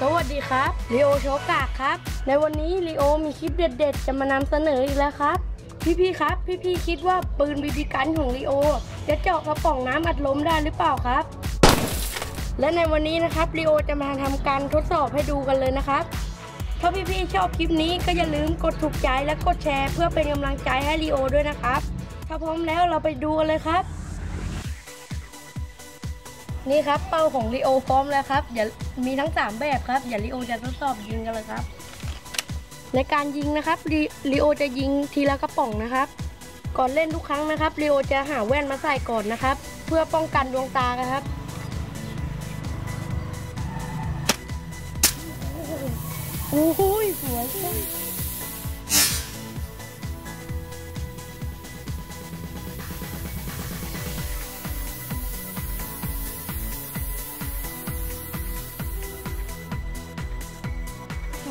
สวัสดีครับลีโอโชกากครับ ในวันนี้ลีโอมีคลิปเด็ด ๆ จะมานำเสนออีกแล้วครับ พี่ๆครับ พี่ๆคิดว่าปืนบีบีกันของลีโอ จะเจาะกระป๋องน้ำอัดลมได้หรือเปล่าครับ และในวันนี้นะครับลีโอจะมาทำการทดสอบให้ดูกันเลยนะครับ ถ้าพี่ๆชอบคลิปนี้ก็อย่าลืมกดถูกใจและกดแชร์ เพื่อเป็นกำลังใจให้ลีโอด้วยนะครับ ถ้าพร้อมแล้วเราไปดูกันเลยครับ นี่ครับเป้าของลีโอพร้อมแล้วครับอย่ามีทั้ง 3 แบบครับอย่าลีโอจะทดสอบยิงกันเลยครับ ในการยิงนะครับลีโอจะยิงทีละกระป๋องนะครับ ก่อนเล่นทุกครั้งนะครับลีโอจะหาแว่นมาใส่ก่อนนะครับ เพื่อป้องกันดวงตาครับโอ้โหสวยจัง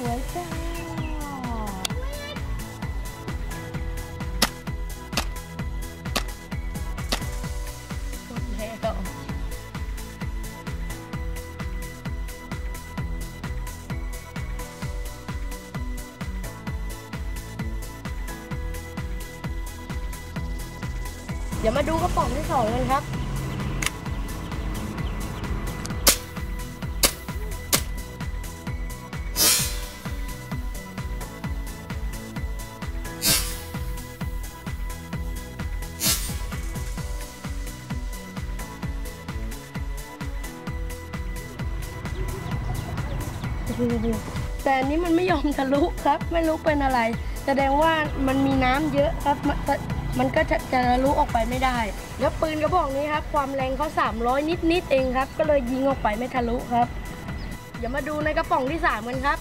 วยจังหมดแล้วเดี๋ยวมาดูกระป๋องที่สองกันครับ แต่อันนี้มันไม่ยอมทะลุครับ ไม่รู้เป็นอะไร แสดงว่ามันมีน้ำเยอะครับ มันก็จะจะทะลุออกไปไม่ได้ แล้วปืนกระบอกนี้ครับ ความแรงเขา300 นิดนิดๆเองครับ ก็เลยยิงออกไปไม่ทะลุครับ เดี๋ยวมาดูในกระป๋องที่สามกันครับ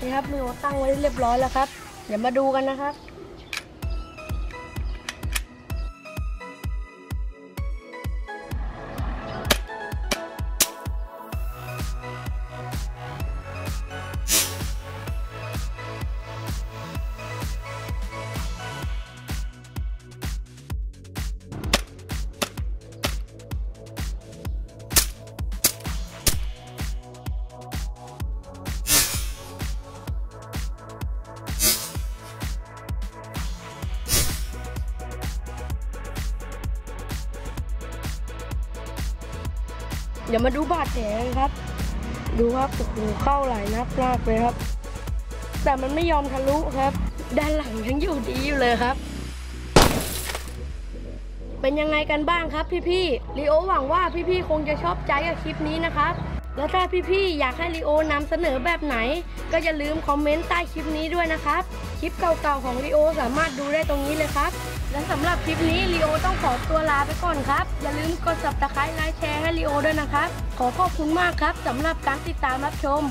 นี่ครับมีโอตั้งไว้เรียบร้อยแล้วครับ เดี๋ยวมาดูกันนะครับ เดี๋ยวมาดูบาดแผลครับ ดูครับโอ้โหเข้าหลายนัดมากเลยครับ แต่มันไม่ยอมทะลุครับ ด้านหลังยังอยู่ดีอยู่เลยครับ เป็นยังไงกันบ้างครับพี่ๆลีโอหวังว่าพี่ๆคงจะชอบใจกับคลิปนี้นะครับ แล้วถ้าพี่ๆ อยากให้ลีโอนำเสนอแบบไหน ก็อย่าลืมคอมเมนต์ใต้คลิปนี้ด้วยนะครับ คลิปเก่าๆ ของลีโอสามารถดูได้ตรงนี้เลยครับ และสำหรับคลิปนี้ลีโอต้องขอตัวลาไปก่อนครับ อย่าลืมกด subscribe ไลค์แชร์ให้ลีโอด้วยนะครับ ขอขอบคุณมากครับสำหรับการติดตามรับชม